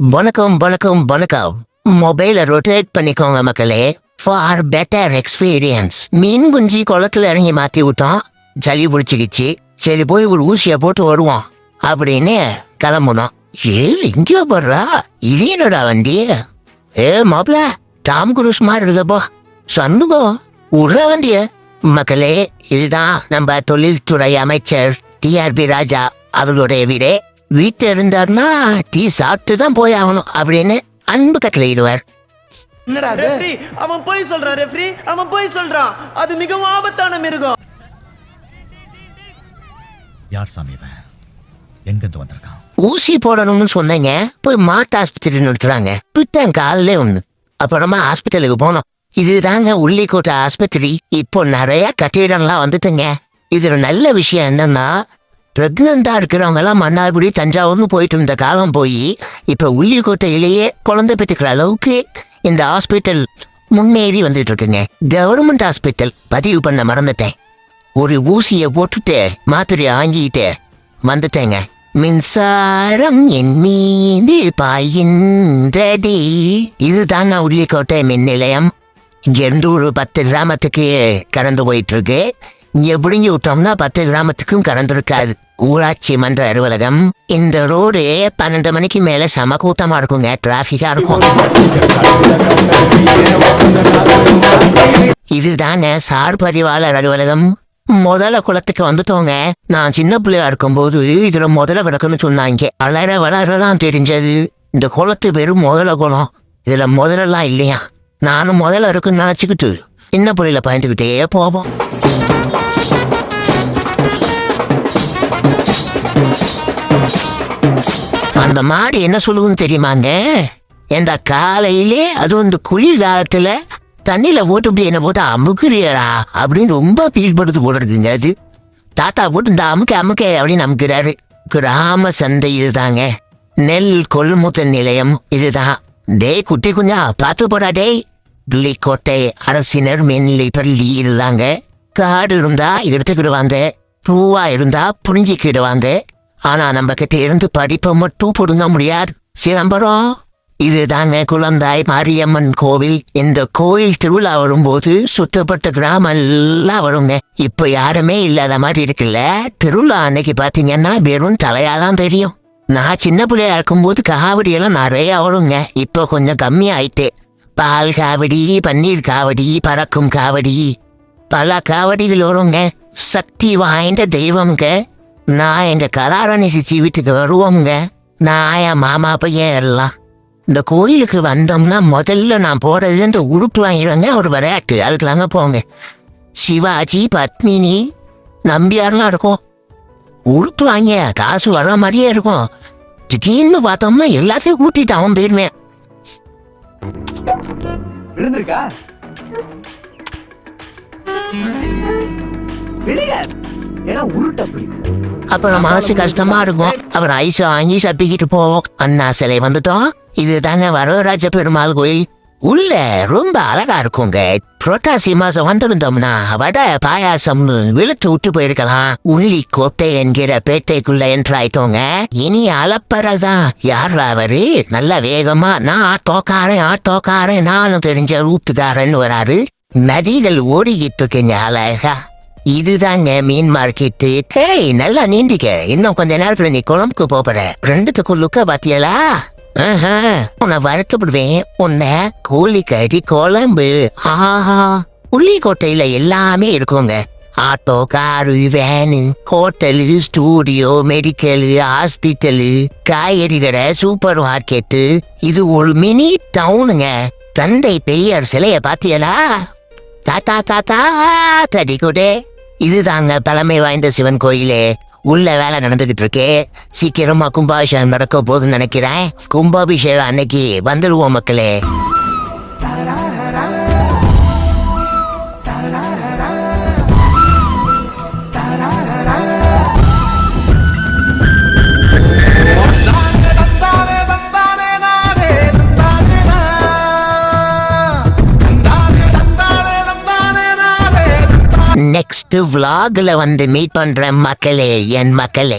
வணக்கம் வணக்கம் வணக்கம். மொபைலை ரொட்டேட் பண்ணிக்கோங்க மக்களே. ஃபார் பெட்டர் எக்ஸ்பீரியன்ஸ் மீன் குஞ்சு குளத்துல இறங்கி மாற்றி விட்டோம் சளி பிடிச்சிக்கிச்சு. சரி போய் ஒரு ஊசியை போட்டு வருவோம் அப்படின்னு கிளம்புனோம் ஏ இங்கேயோ போடுறா இது என்னடா வண்டி? ஏ மாப்பிள டாம் குரூஸ் மாதிரி இருக்கப்போ சண்முகம் விடுற வண்டிய. மக்களே இதுதான் நம்ம தொழில்துறை அமைச்சர் டிஆர்பி ராஜா அவர்களுடைய வீடே. வீட்டில் இருந்தாருன்னா டீ சாப்பிட்டு தான் போய் ஆகணும் அப்படின்னு அன்பு கட்டளையிடுவார். என்னடா ரெஃப்ரி அவன் போய் சொல்றான் ரெஃப்ரி அவன் போய் சொல்றான். அது மிகவும் ஆபத்தான மிருகம். யார் சாமி இவன்? எங்கிருந்து வந்திருக்கான்? ஊசி போடணும்னு சொன்னீங்க. போய் மாட்டு ஆஸ்பத்திரி நிறுத்துறாங்க. பிட்டேன் காலிலே ஒண்ணு. அப்புறமா ஹாஸ்பிட்டலுக்கு போனோம். இதுதாங்க உள்ளிக்கோட்டை ஆஸ்பத்திரி. இப்போ நிறைய கட்டிடம்லாம் வந்துட்டுங்க. இதுல நல்ல விஷயம் என்னன்னா பிரெக்னண்டா இருக்கிறவங்கெல்லாம் மன்னார்குடி தஞ்சாவூர்னு போயிட்டு இருந்த காலம் போய் இப்போ உள்ளிக்கோட்டையிலேயே குழந்தை பெற்றுக்கிற அளவுக்கு இந்த ஹாஸ்பிட்டல் முன்னேறி வந்துட்டு இருக்குங்க கவர்மெண்ட் ஹாஸ்பிட்டல் பதிவு பண்ண மறந்துட்டேன். ஒரு ஊசியை போட்டுட்டு மாத்திரையை வாங்கிட்டு வந்துட்டேங்க. மின்சாரம் என் மீது பாயின்றதே இதுதான் நான் உள்ளிக்கோட்டை மின் நிலையம் இங்கேருந்து ஒரு பத்து கிராமத்துக்கு கறந்து போயிட்டு இருக்கு இங்க பிடுங்கி விட்டோம்னா பத்து கிராமத்துக்கும் கறந்துருக்காது. ஊராட்சி மன்ற அலுவலகம் இந்த ரோடு பன்னெண்டு மணிக்கு மேல சம கூட்டமா இருக்குங்க டிராபிக்கா இருக்கும். இதுதானே சார் பதிவாளர் அலுவலகம். முதல்ல குளத்துக்கு வந்துட்டோங்க. நான் சின்ன பிள்ளையா இருக்கும்போது இதுல முதல விளக்குன்னு சொன்னாங்க. வளர வளரலாம் தெரிஞ்சது. இந்த குளத்து பேரும் முதல குளம். இதுல முதலெல்லாம் இல்லையா? நானும் முதல்ல இருக்குன்னு நினைச்சுக்கிட்டு சின்ன பிள்ளையில பயந்துக்கிட்டே போவோம். அந்த மாடு என்ன சொல்லுதுன்னு தெரியுமாங்க? ஏண்டா காலையிலே அதுவும் இந்த குளிர் காலத்துல தண்ணியில போட்டு இப்படி என்ன போட்டு அமுக்குறியடா அப்படின்னு ரொம்ப ஃபீல் படுத்து இருக்குங்க அது. தாத்தா போட்டு இந்த அமுக்க அமுக்க அப்படின்னு அமுக்கிறாரு. கிராம சந்தை இதுதாங்க. நெல் கொள்முதல் நிலையம் இதுதான். டேய் குட்டி குஞ்சா பார்த்து போடா டேய். பிள்ளிக்கோட்டை அரசினர் மேல்நிலை பள்ளி இதுதாங்க. காடு இருந்தா எடுத்துக்கிடுவாங்க. பூவா இருந்தா புரிஞ்சிக்கிடுவாங்க. ஆனா நம்ம கிட்ட இருந்து படிப்பை மட்டும் புடுங்க முடியாது. சிதம்பரம். இதுதாங்க குழந்தாய் மாரியம்மன் கோவில். இந்த கோயில் திருவிழா வரும்போது சுத்தப்பட்ட கிராமம் எல்லாம் வருங்க. இப்ப யாருமே இல்லாத மாதிரி இருக்குல்ல? திருவிழா அன்னைக்கு பாத்தீங்கன்னா வெறும் தலையாதான் தெரியும். நான் சின்ன பிள்ளையா இருக்கும்போது காவடி எல்லாம் நிறைய வருங்க. இப்போ கொஞ்சம் கம்மி ஆயிட்டே பால் காவடி பன்னீர் காவடி பறக்கும் காவடி. பல காவடிகள் வருங்க. சக்தி வாய்ந்த தெய்வம்ங்க. நான் எங்கள் கலாரணி சிச்சி வீட்டுக்கு வருவோம்ங்க. நான் என் மாமா பையன் எல்லாம். இந்த கோயிலுக்கு வந்தோம்னா முதல்ல நான் போகிறது இந்த உருட்டு வாங்கிடுவேங்க ஒரு விளையாட்டு. அதுக்கெல்லாங்க போங்க சிவாஜி பத்மினி நம்பியாரெலாம் இருக்கும். உருட்டு வாங்க காசு வர மாதிரியே இருக்கும். திடீர்னு பார்த்தோம்னா எல்லாத்தையும் கூட்டிட்டு அவன் போயிருவேன். விழுந்திருக்கா? அப்புறம் மனசு கஷ்டமா இருக்கும். அப்புறம் ஐஸ் வாங்கி சப்பிக்கிட்டு போவோம் அண்ணா சிலை வந்துட்டோம். இதுதாங்க வரதராஜ பெருமாள் கோயில். உள்ள ரொம்ப அழகா இருக்குங்க. புரட்டாசி மாசம் வந்திருந்தோம்னா வடை பாயாசம்னு விழுத்து விட்டு போயிருக்கலாம். உள்ளி கோட்டை என்கிற பேட்டைக்குள்ள என்ட்ராயிட்டோங்க இனி அலப்பறதான் யார் அவரு? நல்ல வேகமா நான் ஆட்டோக்காரன் ஆட்டோக்காரன் நானும் தெரிஞ்ச ரூட்டுக்காரன் வராரு. நதிகள் ஓடிக்கிட்டு இருக்குங்க அழகா. இதுதாங்க மீன் மார்க்கெட்டு. ஹேய் நல்லா நீண்டிக்க இன்னும் கொஞ்ச நேரத்துல நீ குழம்புக்கு போற ரெண்டுத்துக்கு லுக்க பாத்தியலா உன்னை வருத்தப்படுவேன். உன்னை கோழி கறி குழம்பு. ஆஹா. உள்ளிக்கோட்டையில எல்லாமே இருக்குங்க. Auto car van hotel studio medical hospital காய்கறி கடை சூப்பர் மார்க்கெட்டு. இது ஒரு மினி டவுனுங்க. தந்தை பெரியார் சிலைய பாத்தியலா தாத்தா தாத்தா தடி கொடே. இதுதாங்க பழமை வாய்ந்த சிவன் கோயிலே உள்ள வேலை நடந்துகிட்டு இருக்கு. சீக்கிரமா கும்பாபிஷேகம் நடக்க போகுதுன்னு நினைக்கிறேன். கும்பாபிஷேகம் அன்னைக்கு வந்துடுவோம் மக்களே. நெக்ஸ்ட் vlogல வந்து மீட் பண்ற மக்களே என் மக்களே.